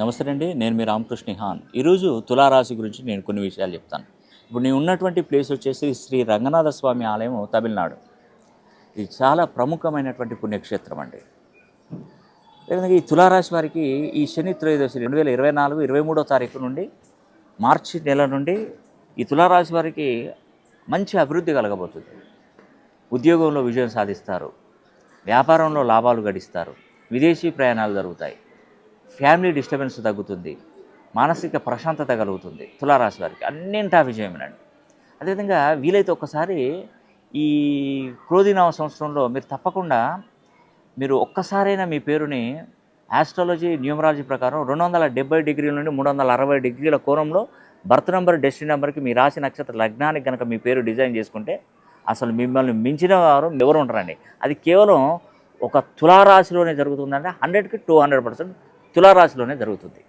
నమస్తే అండి నేను మీ రామకృష్ణ హాన్ ఈరోజు తులారాశి గురించి నేను కొన్ని విషయాలు చెప్తాను. ఇప్పుడు నేను ఉన్నటువంటి ప్లేస్ వచ్చేసి శ్రీ రంగనాథ స్వామి ఆలయం తమిళనాడు. ఇది చాలా ప్రముఖమైనటువంటి పుణ్యక్షేత్రం అండి. ఈ తులారాశి వారికి ఈ శని త్రయోదశి రెండు వేల ఇరవై నాలుగు ఇరవై మూడో తారీఖు నుండి మార్చి నెల నుండి ఈ తులారాశి వారికి మంచి అభివృద్ధి కలగబోతుంది. ఉద్యోగంలో విజయం సాధిస్తారు. వ్యాపారంలో లాభాలు గడిస్తారు. విదేశీ ప్రయాణాలు జరుగుతాయి. ఫ్యామిలీ డిస్టర్బెన్స్ తగ్గుతుంది మానసిక ప్రశాంతత కలుగుతుంది తులారాశి వారికి అన్నింటా విజయమేనండి. అదేవిధంగా వీలైతే ఒక్కసారి ఈ క్రోధినామ సంవత్సరంలో మీరు తప్పకుండా మీరు ఒక్కసారైనా మీ పేరుని ఆస్ట్రాలజీ న్యూమరాలజీ ప్రకారం రెండు వందల డెబ్బై డిగ్రీల నుండి మూడు వందల అరవై డిగ్రీల కోణంలో బర్త్ నెంబర్ డెస్టినీ నెంబర్కి మీ రాశి నక్షత్ర లగ్నానికి కనుక మీ పేరు డిజైన్ చేసుకుంటే అసలు మిమ్మల్ని మించిన వారు ఎవరు ఉంటారండి అది కేవలం ఒక తులారాశిలోనే జరుగుతుందంటే హండ్రెడ్కి టూ హండ్రెడ్ పర్సెంట్ తులారాశిలోనే జరుగుతుంది.